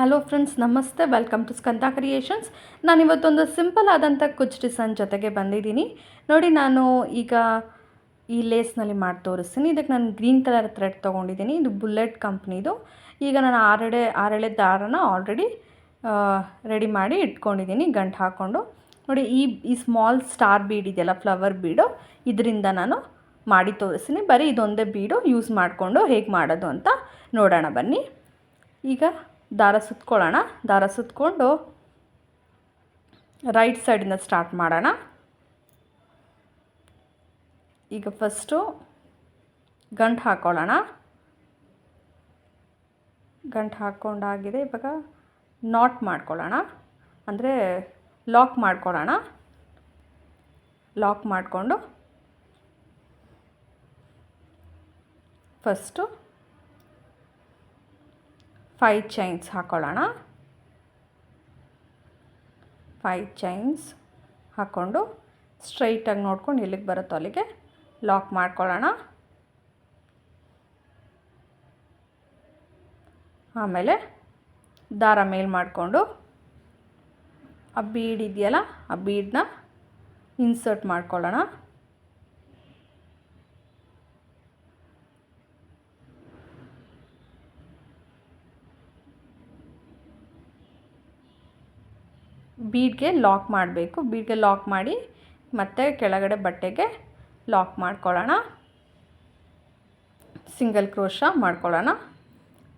Hello friends ನಮಸ್ತೆ. Welcome to Skanda creations ನಾನು ಇವತ್ತೊಂದು ಸಿಂಪಲ್ ಆದಂಥ ಕುಚ್ ಡಿಸೈನ್ ಜೊತೆಗೆ ಬಂದಿದ್ದೀನಿ. ನೋಡಿ, ನಾನು ಈಗ ಈ ಲೇಸ್ನಲ್ಲಿ ಮಾಡಿ ತೋರಿಸ್ತೀನಿ. ಇದಕ್ಕೆ ನಾನು ಗ್ರೀನ್ ಕಲರ್ ಥ್ರೆಡ್ ತೊಗೊಂಡಿದ್ದೀನಿ. ಇದು ಬುಲೆಟ್ ಕಂಪ್ನಿದು ಈಗ ನಾನು ಆರೆಡೆ, ಆರೆಳೆ ದಾರನ ಆಲ್ರೆಡಿ ರೆಡಿ ಮಾಡಿ ಇಟ್ಕೊಂಡಿದ್ದೀನಿ, ಗಂಟು ಹಾಕ್ಕೊಂಡು ನೋಡಿ, ಈ ಈ ಸ್ಮಾಲ್ ಸ್ಟಾರ್ ಬೀಡ್ ಇದೆಯಲ್ಲ ಫ್ಲವರ್ ಬೀಡು ಇದರಿಂದ ನಾನು ಮಾಡಿ ತೋರಿಸ್ತೀನಿ. ಬರೀ ಇದೊಂದೇ ಬೀಡು ಯೂಸ್ ಮಾಡಿಕೊಂಡು ಹೇಗೆ ಮಾಡೋದು ಅಂತ ನೋಡೋಣ ಬನ್ನಿ. ಈಗ ದಾರ ಸುತ್ಕೊಳ್ಳೋಣ. ದಾರ ಸುತ್ಕೊಂಡು ರೈಟ್ ಸೈಡಿಂದ ಸ್ಟಾರ್ಟ್ ಮಾಡೋಣ. ಈಗ ಫಸ್ಟು ಗಂಟು ಹಾಕ್ಕೊಳ್ಳೋಣ ಗಂಟು ಹಾಕ್ಕೊಂಡಾಗಿದೆ ಇವಾಗ ನಾಟ್ ಮಾಡ್ಕೊಳ್ಳೋಣ. ಅಂದರೆ ಲಾಕ್ ಮಾಡ್ಕೊಳ್ಳೋಣ. ಲಾಕ್ ಮಾಡಿಕೊಂಡು ಫಸ್ಟು ಫೈವ್ ಚೈನ್ಸ್ ಹಾಕ್ಕೊಳ್ಳೋಣ ಫೈವ್ ಚೈನ್ಸ್ ಹಾಕ್ಕೊಂಡು ಸ್ಟ್ರೈಟಾಗಿ ನೋಡ್ಕೊಂಡು ಎಲ್ಲಿಗೆ ಬರುತ್ತೋ ಅಲ್ಲಿಗೆ ಲಾಕ್ ಮಾಡ್ಕೊಳ್ಳೋಣ. ಆಮೇಲೆ ದಾರ ಮೇಲ್ ಮಾಡಿಕೊಂಡು ಆ ಬೀಡ್ ಇದೆಯಲ್ಲ ಆ ಬೀಡನ್ನ ಇನ್ಸರ್ಟ್ ಮಾಡ್ಕೊಳ್ಳೋಣ. ಬೀಡ್ಗೆ ಲಾಕ್ ಮಾಡಬೇಕು. ಬೀಡ್ಗೆ ಲಾಕ್ ಮಾಡಿ ಮತ್ತೆ ಕೆಳಗಡೆ ಬಟ್ಟೆಗೆ ಲಾಕ್ ಮಾಡ್ಕೊಳ್ಳೋಣ. ಸಿಂಗಲ್ ಕ್ರೋಶ ಮಾಡ್ಕೊಳ್ಳೋಣ.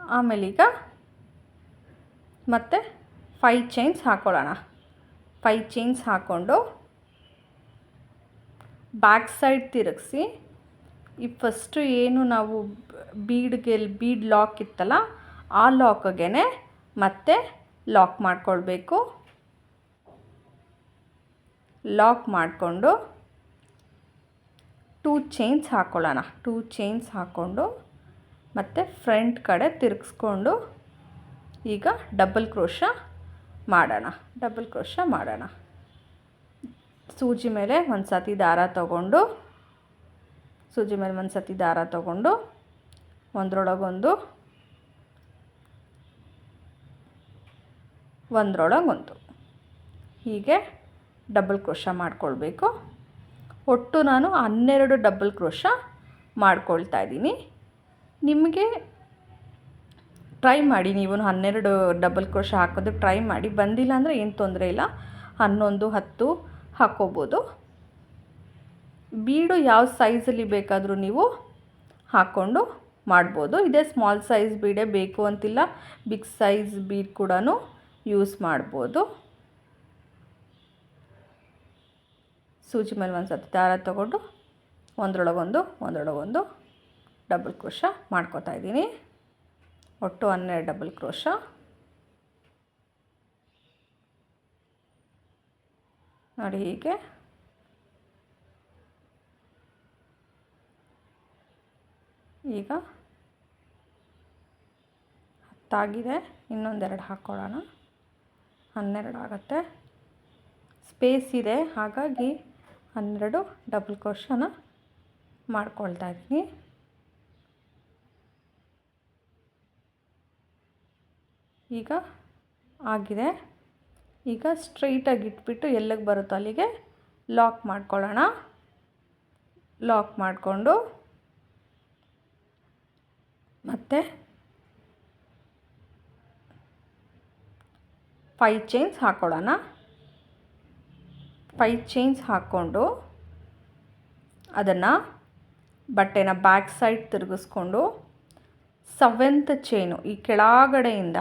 ಆಮೇಲೆ ಈಗ ಮತ್ತು ಫೈ ಚೈನ್ಸ್ ಹಾಕ್ಕೊಳ್ಳೋಣ ಫೈ ಚೈನ್ಸ್ ಹಾಕ್ಕೊಂಡು ಬ್ಯಾಕ್ ಸೈಡ್ ತಿರುಗಿಸಿ. ಈ ಫಸ್ಟು ಏನು ನಾವು ಬೀಡ್ಗೆ ಬೀಡ್ ಲಾಕ್ ಇತ್ತಲ್ಲ, ಆ ಲಾಕ್ಗೆ ಮತ್ತೆ ಲಾಕ್ ಮಾಡ್ಕೊಳ್ಬೇಕು. ಲಾಕ್ ಮಾಡಿಕೊಂಡು ಟೂ ಚೈನ್ಸ್ ಹಾಕ್ಕೊಳ್ಳೋಣ ಟೂ ಚೈನ್ಸ್ ಹಾಕ್ಕೊಂಡು ಮತ್ತು ಫ್ರಂಟ್ ಕಡೆ ತಿರುಗಿಸ್ಕೊಂಡು ಈಗ ಡಬಲ್ ಕ್ರೋಶ ಮಾಡೋಣ. ಡಬಲ್ ಕ್ರೋಶ ಮಾಡೋಣ. ಸೂಜಿ ಮೇಲೆ ಒಂದು ಸತಿ ದಾರ ತಗೊಂಡು, ಸೂಜಿ ಮೇಲೆ ಒಂದು ಸತಿ ದಾರ ತಗೊಂಡು ಒಂದರೊಳಗೊಂದು ಒಂದರೊಳಗೊಂದು. ಹೀಗೆ ಡಬಲ್ ಕ್ರೋಶ ಮಾಡ್ಕೊಳ್ಬೇಕು. ಒಟ್ಟು ನಾನು ಹನ್ನೆರಡು ಡಬಲ್ ಕ್ರೋಶ ಮಾಡ್ಕೊಳ್ತಾ ಇದ್ದೀನಿ. ನಿಮಗೆ ಟ್ರೈ ಮಾಡಿ, ನೀವು ಹನ್ನೆರಡು ಡಬಲ್ ಕ್ರೋಶ ಹಾಕೋದಕ್ಕೆ ಟ್ರೈ ಮಾಡಿ. ಬಂದಿಲ್ಲ ಅಂದರೆ ಏನು ತೊಂದರೆ ಇಲ್ಲ. ಹನ್ನೊಂದು, ಹತ್ತು ಹಾಕೋಬೋದು. ಬೀಡು ಯಾವ ಸೈಜಲ್ಲಿ ಬೇಕಾದರೂ ನೀವು ಹಾಕ್ಕೊಂಡು ಮಾಡ್ಬೋದು. ಇದೇ ಸ್ಮಾಲ್ ಸೈಜ್ ಬೀಡೇ ಬೇಕು ಅಂತಿಲ್ಲ. ಬಿಗ್ ಸೈಜ್ ಬೀಡ್ ಕೂಡ ಯೂಸ್ ಮಾಡ್ಬೋದು. ಸೂಜಿ ಮೇಲೆ ಒಂದು ಸತಿ ದಾರ ತೊಗೊಂಡು ಒಂದರೊಳಗೊಂದು ಒಂದರೊಳಗೊಂದು ಡಬಲ್ ಕ್ರೋಶ ಮಾಡ್ಕೋತಾ ಇದ್ದೀನಿ. ಒಟ್ಟು ಹನ್ನೆರಡು ಡಬಲ್ ಕ್ರೋಶ ನೋಡಿ ಹೀಗೆ. ಈಗ ಹತ್ತಾಗಿದೆ. ಇನ್ನೊಂದೆರಡು ಹಾಕ್ಕೊಳ್ಳೋಣ ಹನ್ನೆರಡು ಆಗುತ್ತೆ. ಸ್ಪೇಸ್ ಇದೆ, ಹಾಗಾಗಿ ಹನ್ನೆರಡು ಡಬಲ್ ಕ್ರೋಶನ ಮಾಡ್ಕೊಳ್ತಾ ಇದ್ದೀನಿ. ಈಗ ಆಗಿದೆ. ಈಗ ಸ್ಟ್ರೈಟಾಗಿ ಇಟ್ಬಿಟ್ಟು ಎಲ್ಲಿಗೆ ಬರುತ್ತೋ ಅಲ್ಲಿಗೆ ಲಾಕ್ ಮಾಡ್ಕೊಳ್ಳೋಣ. ಲಾಕ್ ಮಾಡಿಕೊಂಡು ಮತ್ತು ಫೈ ಚೈನ್ಸ್ ಹಾಕ್ಕೊಳ್ಳೋಣ ಫೈ ಚೈನ್ಸ್ ಹಾಕ್ಕೊಂಡು ಅದನ್ನು ಬಟ್ಟೆನ ಬ್ಯಾಕ್ ಸೈಡ್ ತಿರುಗಿಸ್ಕೊಂಡು ಸೆವೆಂತ್ ಚೈನು ಈ ಕೆಳಗಡೆಯಿಂದ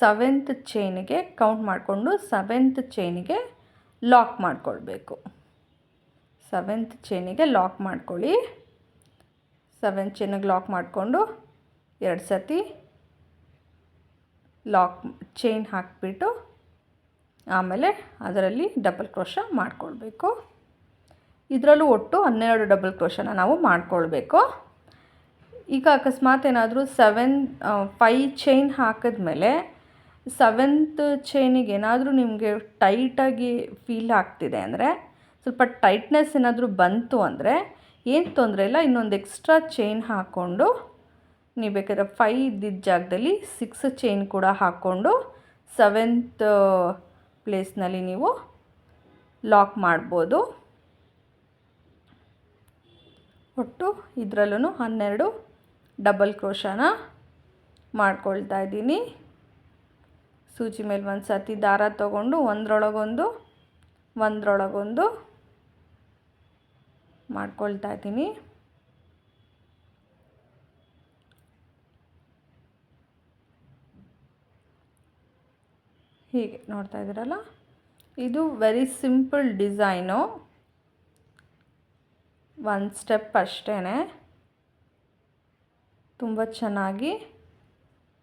ಸೆವೆಂತ್ ಚೈನಿಗೆ ಕೌಂಟ್ ಮಾಡಿಕೊಂಡು ಸೆವೆಂತ್ ಚೈನಿಗೆ ಲಾಕ್ ಮಾಡಿಕೊಳ್ಬೇಕು. ಸೆವೆಂತ್ ಚೈನಿಗೆ ಲಾಕ್ ಮಾಡ್ಕೊಳ್ಳಿ. ಸೆವೆಂತ್ ಚೈನಿಗೆ ಲಾಕ್ ಮಾಡಿಕೊಂಡು ಎರಡು ಸತಿ ಲಾಕ್ ಚೈನ್ ಹಾಕಿಬಿಟ್ಟು ಆಮೇಲೆ ಅದರಲ್ಲಿ ಡಬಲ್ ಕ್ರೋಶ ಮಾಡಿಕೊಳ್ಬೇಕು. ಇದರಲ್ಲೂ ಒಟ್ಟು ಹನ್ನೆರಡು ಡಬಲ್ ಕ್ರೋಶನ ನಾವು ಮಾಡಿಕೊಳ್ಬೇಕು. ಈಗ ಅಕಸ್ಮಾತ್ ಏನಾದರೂ ಸೆವೆನ್ ಫೈ ಚೈನ್ ಹಾಕಿದ್ಮೇಲೆ ಸೆವೆಂತ್ ಚೈನಿಗೆ ಏನಾದರೂ ನಿಮಗೆ ಟೈಟಾಗಿ ಫೀಲ್ ಆಗ್ತಿದೆ ಅಂದರೆ, ಸ್ವಲ್ಪ ಟೈಟ್ನೆಸ್ ಏನಾದರೂ ಬಂತು ಅಂದರೆ ಏನು ತೊಂದರೆ ಇಲ್ಲ, ಇನ್ನೊಂದು ಎಕ್ಸ್ಟ್ರಾ ಚೈನ್ ಹಾಕ್ಕೊಂಡು ನೀವು ಬೇಕಾದ್ರೆ ಫೈ ಇದ್ದಿದ್ದ ಜಾಗದಲ್ಲಿ ಸಿಕ್ಸ್ ಚೈನ್ ಕೂಡ ಹಾಕ್ಕೊಂಡು ಸೆವೆಂತ್ ಪ್ಲೇಸ್ನಲ್ಲಿ ನೀವು ಲಾಕ್ ಮಾಡ್ಬೋದು. ಒಟ್ಟು ಇದರಲ್ಲೂ ಹನ್ನೆರಡು ಡಬಲ್ ಕ್ರೋಶನ ಮಾಡ್ಕೊಳ್ತಾ ಇದ್ದೀನಿ. ಸೂಚಿ ಮೇಲೆ ಒಂದು ಸತಿ ದಾರ ತಗೊಂಡು ಒಂದರೊಳಗೊಂದು ಒಂದರೊಳಗೊಂದು ಮಾಡ್ಕೊಳ್ತಾ ಇದ್ದೀನಿ. ಹೀಗೆ ನೋಡ್ತಾ ಇದ್ದೀರಲ್ಲ? ಇದು very simple design one step ಅಷ್ಟೇ ತುಂಬ ಚೆನ್ನಾಗಿ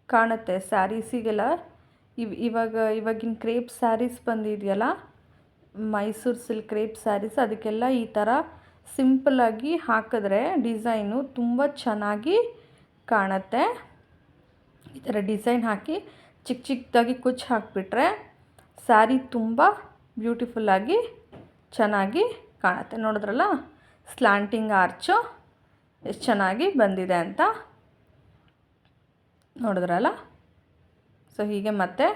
ಕಾಣುತ್ತೆ ಸ್ಯಾರೀಸಿಗೆಲ್ಲ. ಇವ್, ಇವಾಗ, ಇವಾಗಿನ ಕ್ರೇಪ್ ಸ್ಯಾರೀಸ್ ಬಂದಿದೆಯಲ್ಲ? ಮೈಸೂರು ಸಿಲ್ಕ್ ಕ್ರೇಪ್ ಸ್ಯಾರೀಸ್ ಅದಕ್ಕೆಲ್ಲ ಈ ಥರ ಸಿಂಪಲ್ಲಾಗಿ ಹಾಕಿದ್ರೆ ಡಿಸೈನು ತುಂಬ ಚೆನ್ನಾಗಿ ಕಾಣುತ್ತೆ. ಈ ಥರ ಡಿಸೈನ್ ಹಾಕಿ ಚಿಕ್ಕ ಚಿಕ್ಕದಾಗಿ ಕುಚ್ಚು ಹಾಕಿಬಿಟ್ರೆ ಸ್ಯಾರಿ ತುಂಬ ಬ್ಯೂಟಿಫುಲ್ಲಾಗಿ ಚೆನ್ನಾಗಿ ಕಾಣುತ್ತೆ. ನೋಡಿದ್ರಲ್ಲ? ಸ್ಲ್ಯಾಂಟಿಂಗ್ ಆರ್ಚು ಎಷ್ಟು ಚೆನ್ನಾಗಿ ಬಂದಿದೆ ಅಂತ. ನೋಡಿದ್ರಲ್ಲ? ಸೊ ಹೀಗೆ ಮತ್ತೆ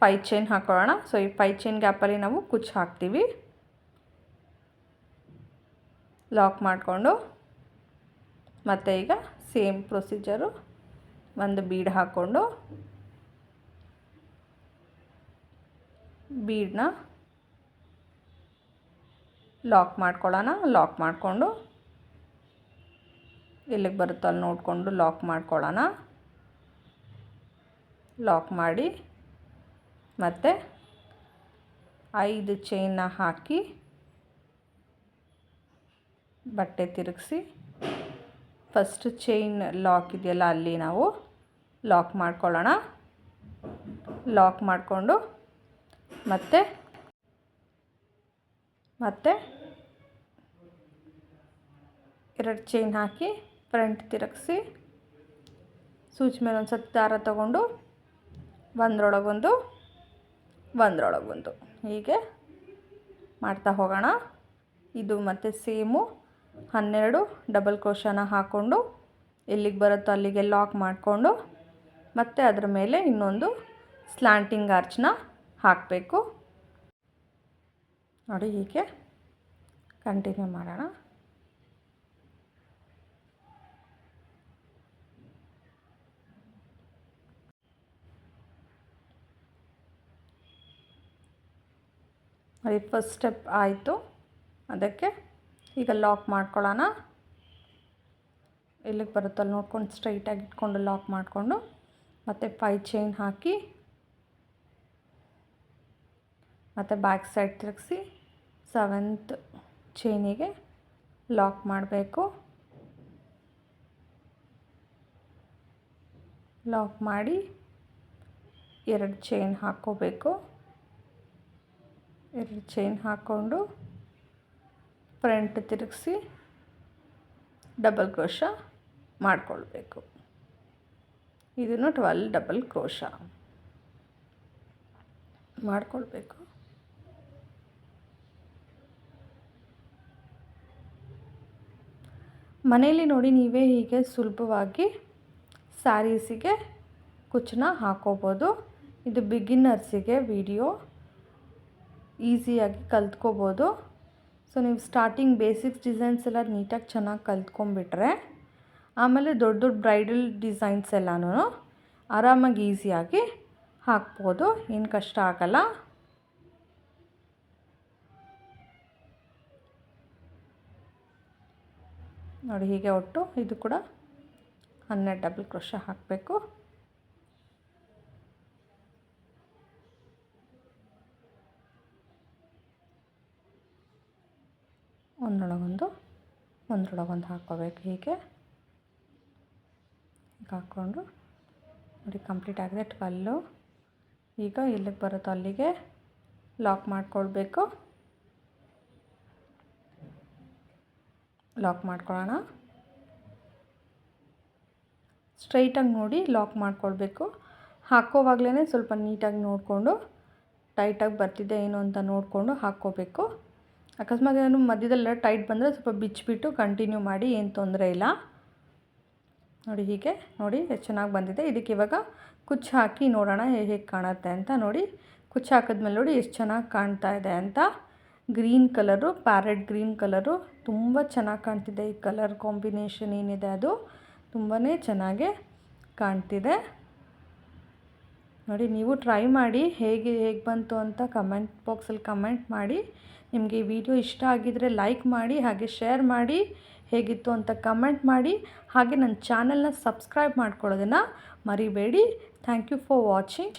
ಫೈ ಚೈನ್ ಹಾಕೊಳ್ಳೋಣ. ಸೊ ಈ ಫೈ ಚೈನ್ ಗ್ಯಾಪಲ್ಲಿ ನಾವು ಕುಚ್ಚು ಹಾಕ್ತೀವಿ. ಲಾಕ್ ಮಾಡಿಕೊಂಡು ಮತ್ತು ಈಗ ಸೇಮ್ ಪ್ರೊಸೀಜರು ಒಂದು ಬೀಡ್ ಹಾಕ್ಕೊಂಡು ಬೀಡನ್ನ ಲಾಕ್ ಮಾಡ್ಕೊಳ್ಳೋಣ. ಲಾಕ್ ಮಾಡಿಕೊಂಡು ಎಲ್ಲಿಗೆ ಬರುತ್ತೋ ಅಲ್ಲಿ ನೋಡಿಕೊಂಡು ಲಾಕ್ ಮಾಡ್ಕೊಳ್ಳೋಣ. ಲಾಕ್ ಮಾಡಿ ಮತ್ತು ಐದು ಚೈನ್ನ ಹಾಕಿ ಬಟ್ಟೆ ತಿರುಗಿಸಿ ಫಸ್ಟ್ ಚೈನ್ ಲಾಕ್ ಇದೆಯಲ್ಲ ಅಲ್ಲಿ ನಾವು ಲಾಕ್ ಮಾಡ್ಕೊಳ್ಳೋಣ. ಲಾಕ್ ಮಾಡಿಕೊಂಡು ಮತ್ತು? ಮತ್ತೆ? ಎರಡು ಚೈನ್ ಹಾಕಿ ಫ್ರಂಟ್ ತಿರುಗಿಸಿ, ಸೂಚಿ ಮೇಲೆ ಒಂದು ಸತ್ತು ದಾರ ತಗೊಂಡು, ಒಂದರೊಳಗೊಂದು ಒಂದರೊಳಗೊಂದು. ಹೀಗೆ ಮಾಡ್ತಾ ಹೋಗೋಣ. ಇದು ಮತ್ತು ಸೇಮು. ಹನ್ನೆರಡು ಡಬಲ್ ಕ್ರೋಶನ ಹಾಕ್ಕೊಂಡು ಎಲ್ಲಿಗೆ ಬರುತ್ತೋ ಅಲ್ಲಿಗೆ ಲಾಕ್ ಮಾಡಿಕೊಂಡು, ಮತ್ತು ಅದರ ಮೇಲೆ ಇನ್ನೊಂದು ಸ್ಲ್ಯಾಂಟಿಂಗ್ ಆರ್ಚ್ನ ಹಾಕಬೇಕು. ನೋಡಿ ಹೀಗೆ ಕಂಟಿನ್ಯೂ ಮಾಡೋಣ. ಅದು ಫಸ್ಟ್ ಸ್ಟೆಪ್ ಆಯಿತು. ಅದಕ್ಕೆ ಈಗ ಲಾಕ್ ಮಾಡ್ಕೊಳ್ಳೋಣ. ಎಲ್ಲಿಗೆ ಬರುತ್ತಲ್ಲ ನೋಡ್ಕೊಂಡು ಸ್ಟ್ರೈಟಾಗಿ ಇಟ್ಕೊಂಡು ಲಾಕ್ ಮಾಡಿಕೊಂಡು ಮತ್ತು ಫೈ ಚೈನ್ ಹಾಕಿ ಮತ್ತು ಬ್ಯಾಕ್ ಸೈಡ್ ತಿರುಗಿಸಿ ಸೆವೆಂತ್ ಚೈನಿಗೆ ಲಾಕ್ ಮಾಡಬೇಕು. ಲಾಕ್ ಮಾಡಿ ಎರಡು ಚೈನ್ ಹಾಕ್ಕೋಬೇಕು. ಎರಡು ಚೈನ್ ಹಾಕ್ಕೊಂಡು ಫ್ರಂಟ್ ತಿರುಗಿಸಿ ಡಬಲ್ ಕ್ರೋಶ ಮಾಡಿಕೊಳ್ಬೇಕು. ಇದನ್ನು ಟ್ವೆಲ್ ಡಬಲ್ ಕ್ರೋಶ ಮಾಡಿಕೊಳ್ಬೇಕು. ಮನೆಯಲ್ಲಿ ನೋಡಿ ನೀವೇ ಹೀಗೆ ಸುಲಭವಾಗಿ ಸ್ಯಾರೀಸಿಗೆ ಕುಚ್ಚನ್ನ ಹಾಕೋಬೋದು. ಇದು ಬಿಗಿನ್ನರ್ಸಿಗೆ ವಿಡಿಯೋ ಈಸಿಯಾಗಿ ಕಲ್ತ್ಕೋಬೋದು. ಸೊ ನೀವು ಸ್ಟಾರ್ಟಿಂಗ್ ಬೇಸಿಕ್ಸ್ ಡಿಸೈನ್ಸ್ ಎಲ್ಲ ನೀಟಾಗಿ ಚೆನ್ನಾಗಿ ಕಲ್ತ್ಕೊಂಬಿಟ್ರೆ ಆಮೇಲೆ ದೊಡ್ಡ ದೊಡ್ಡ ಬ್ರೈಡಲ್ ಡಿಸೈನ್ಸ್ ಎಲ್ಲನೂ ಆರಾಮಾಗಿ ಈಸಿಯಾಗಿ ಹಾಕ್ಬೋದು. ಏನು ಕಷ್ಟ ಆಗಲ್ಲ. ನೋಡಿ ಹೀಗೆ ಒಟ್ಟು ಇದು ಕೂಡ ಹನ್ನೆರಡು ಡಬಲ್ ಕ್ರೋಶ ಹಾಕಬೇಕು. ಒಂದರೊಳಗೊಂದು ಒಂದರೊಳಗೊಂದು ಹಾಕ್ಕೋಬೇಕು ಹೀಗೆ. ಹೀಗೆ ಹಾಕ್ಕೊಂಡು ನೋಡಿ ಕಂಪ್ಲೀಟ್ ಆಗಿದೆ ಟ್ವೆಲ್ಲು ಈಗ ಇಲ್ಲಿಗೆ ಬರುತ್ತೋ ಅಲ್ಲಿಗೆ ಲಾಕ್ ಮಾಡ್ಕೊಳ್ಬೇಕು. ಲಾಕ್ ಮಾಡ್ಕೊಳ್ಳೋಣ. ಸ್ಟ್ರೈಟಾಗಿ ನೋಡಿ ಲಾಕ್ ಮಾಡ್ಕೊಳ್ಬೇಕು. ಹಾಕೋವಾಗಲೇ ಸ್ವಲ್ಪ ನೀಟಾಗಿ ನೋಡಿಕೊಂಡು ಟೈಟಾಗಿ ಬರ್ತಿದೆ ಏನು ಅಂತ ನೋಡಿಕೊಂಡು ಹಾಕ್ಕೋಬೇಕು. ಅಕಸ್ಮಾತ್ ಏನು ಮಧ್ಯದಲ್ಲ ಟೈಟ್ ಬಂದರೆ ಸ್ವಲ್ಪ ಬಿಚ್ಚಿಬಿಟ್ಟು ಕಂಟಿನ್ಯೂ ಮಾಡಿ, ಏನು ತೊಂದರೆ ಇಲ್ಲ. ನೋಡಿ ಹೀಗೆ, ನೋಡಿ ಎಷ್ಟು ಚೆನ್ನಾಗಿ ಬಂದಿದೆ. ಇದಕ್ಕೆ ಇವಾಗ ಕುಚ್ಚು ಹಾಕಿ ನೋಡೋಣ ಹೇಗೆ ಕಾಣುತ್ತೆ ಅಂತ ನೋಡಿ. ಕುಚ್ಚು ಹಾಕಿದ್ಮೇಲೆ ನೋಡಿ ಎಷ್ಟು ಚೆನ್ನಾಗಿ ಕಾಣ್ತಾ ಇದೆ ಅಂತ. Green colour parrot green colour. ತುಂಬ ಚೆನ್ನಾಗಿ ಕಾಣ್ತಿದೆ ಈ ಕಲರ್ ಕಾಂಬಿನೇಷನ್ ಏನಿದೆ ಅದು. ತುಂಬಾ ಚೆನ್ನಾಗೆ ಕಾಣ್ತಿದೆ. ನೋಡಿ, ನೀವು ಟ್ರೈ ಮಾಡಿ ಹೇಗೆ ಹೇಗೆ ಬಂತು ಅಂತ ಕಮೆಂಟ್ ಬಾಕ್ಸಲ್ಲಿ ಕಮೆಂಟ್ ಮಾಡಿ. ನಿಮಗೆ ಈ ವಿಡಿಯೋ ಇಷ್ಟ ಆಗಿದರೆ ಲೈಕ್ ಮಾಡಿ, ಹಾಗೆ ಶೇರ್ ಮಾಡಿ ಹೇಗಿತ್ತು ಅಂತ ಕಮೆಂಟ್ ಮಾಡಿ. ಹಾಗೆ ನನ್ನ ಚಾನಲ್ನ ಸಬ್ಸ್ಕ್ರೈಬ್ ಮಾಡ್ಕೊಳ್ಳೋದನ್ನು ಮರಿಬೇಡಿ. Thank you for watching.